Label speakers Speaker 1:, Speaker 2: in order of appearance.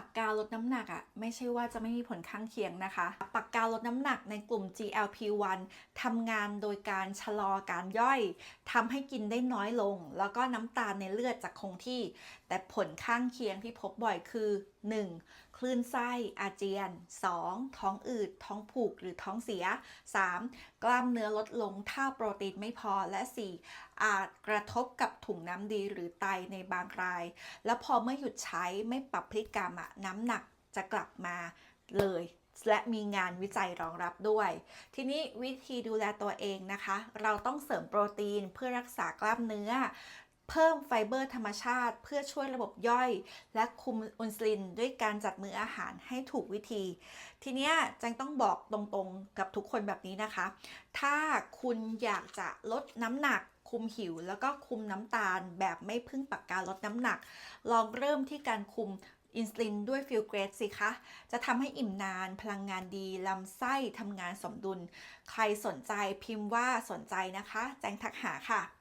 Speaker 1: ากกาลดน้ำหนักอะไม่ใช่ว่าจะไม่มีผลข้างเคียงนะคะ ปากกาลดน้ำหนักในกลุ่ม GLP-1 ทำงานโดยการชะลอการย่อยทำให้กินได้น้อยลง แล้วก็น้ำตาลในเลือดจะคงที่ แต่ผลข้างเคียงที่พบบ่อยคือ 1. คลื่นไส้อาเจียน 2. ท้องอืด ท้องผูกหรือท้องเสีย 3. กล้ามเนื้อลดลงถ้าโปรตีนไม่พอและ 4. อาจกระทบกับถุงน้ำดีหรือไตในบางราย แล้วพอเมื่อหยุดใช้ไม่ปรับพฤติกรรมอะน้ำหนักจะกลับมาเลยและมีงานวิจัยรองรับด้วย ทีนี้วิธีดูแลตัวเองนะคะ เราต้องเสริมโปรตีนเพื่อรักษากล้ามเนื้อ เพิ่มไฟเบอร์ธรรมชาติ เพื่อช่วยระบบย่อย และคุมอินซูลินด้วยการจัดมื้ออาหารให้ถูกวิธี ทีเนี้ยแจงต้องบอกตรงๆกับทุกคนแบบนี้นะคะ ถ้าคุณอยากจะลดน้ำหนักคุมหิว แล้วก็คุมน้ำตาลแบบไม่พึ่งปากกาลดน้ำหนัก ลองเริ่มที่การคุมอินซูลินด้วยฟิลเกรดสิคะ จะทำให้อิ่มนาน พลังงานดี ลำไส้ทำงานสมดุล ใครสนใจพิมพ์ว่าสนใจนะคะ แจงทักหาค่ะ